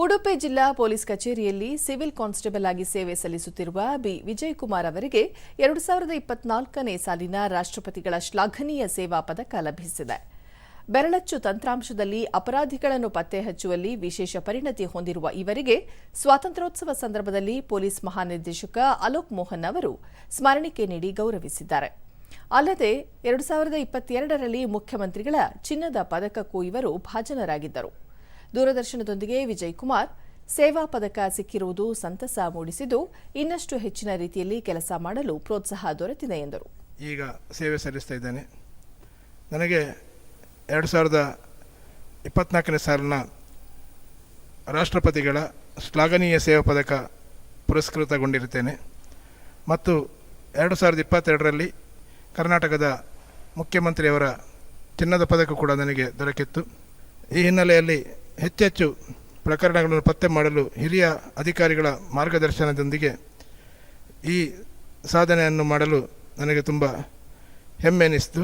ಉಡುಪಿ ಜಿಲ್ಲಾ ಪೊಲೀಸ್ ಕಚೇರಿಯಲ್ಲಿ civil constable ಆಗಿ ಸೇವೆ ಸಲ್ಲಿಸುತ್ತಿರುವ ಬಿ. ವಿಜಯಕುಮಾರ್ ಅವರಿಗೆ ಎರಡು ಸಾವಿರದ ಇಪ್ಪತ್ನಾಲ್ಕನೇ ಸಾಲಿನ ರಾಷ್ಟ್ರಪತಿಗಳ ಶ್ಲಾಘನೀಯ ಸೇವಾ ಪದಕ ಲಭಿಸಿದೆ. ಬೆರಳಚ್ಚು ತಂತ್ರಾಂಶದಲ್ಲಿ ಅಪರಾಧಿಗಳನ್ನು ಪತ್ತೆ ಹಚ್ಚುವಲ್ಲಿ ವಿಶೇಷ ಪರಿಣತಿ ಹೊಂದಿರುವ ಇವರಿಗೆ ಸ್ವಾತಂತ್ರ್ಯೋತ್ಸವ ಸಂದರ್ಭದಲ್ಲಿ ಪೊಲೀಸ್ ಮಹಾನಿರ್ದೇಶಕ ಅಲೋಕ್ ಮೋಹನ್ ಅವರು ಸ್ಮರಣಿಕೆ ನೀಡಿ ಗೌರವಿಸಿದ್ದಾರೆ. ಅಲ್ಲದೆ ಎರಡು ಸಾವಿರದ ಇಪ್ಪತ್ತೆರಡರಲ್ಲಿ ಮುಖ್ಯಮಂತ್ರಿಗಳ ಚಿನ್ನದ ಪದಕಕ್ಕೂ ಇವರು ಭಾಜನರಾಗಿದ್ದರು. ದೂರದರ್ಶನದೊಂದಿಗೆ ವಿಜಯ್ ಕುಮಾರ್ ಸೇವಾ ಪದಕ ಸಿಕ್ಕಿರುವುದು ಸಂತಸ ಮೂಡಿಸಿದ್ದು, ಇನ್ನಷ್ಟು ಹೆಚ್ಚಿನ ರೀತಿಯಲ್ಲಿ ಕೆಲಸ ಮಾಡಲು ಪ್ರೋತ್ಸಾಹ ದೊರೆತಿದೆ ಎಂದರು. ಈಗ ಸೇವೆ ಸಲ್ಲಿಸ್ತಾ ಇದ್ದೇನೆ. ನನಗೆ ಎರಡು ಸಾವಿರದ ಇಪ್ಪತ್ನಾಲ್ಕನೇ ಸಾಲಿನ ರಾಷ್ಟ್ರಪತಿಗಳ ಶ್ಲಾಘನೀಯ ಸೇವಾ ಪದಕ ಪುರಸ್ಕೃತಗೊಂಡಿರುತ್ತೇನೆ. ಮತ್ತು ಎರಡು ಸಾವಿರದ ಇಪ್ಪತ್ತೆರಡರಲ್ಲಿ ಕರ್ನಾಟಕದ ಮುಖ್ಯಮಂತ್ರಿಯವರ ಚಿನ್ನದ ಪದಕ ಕೂಡ ನನಗೆ ದೊರಕಿತ್ತು. ಈ ಹಿನ್ನೆಲೆಯಲ್ಲಿ ಹೆಚ್ಚೆಚ್ಚು ಪ್ರಕರಣಗಳನ್ನು ಪತ್ತೆ ಮಾಡಲು ಹಿರಿಯ ಅಧಿಕಾರಿಗಳ ಮಾರ್ಗದರ್ಶನದೊಂದಿಗೆ ಈ ಸಾಧನೆಯನ್ನು ಮಾಡಲು ನನಗೆ ತುಂಬ ಹೆಮ್ಮೆ ಎನಿಸಿತು.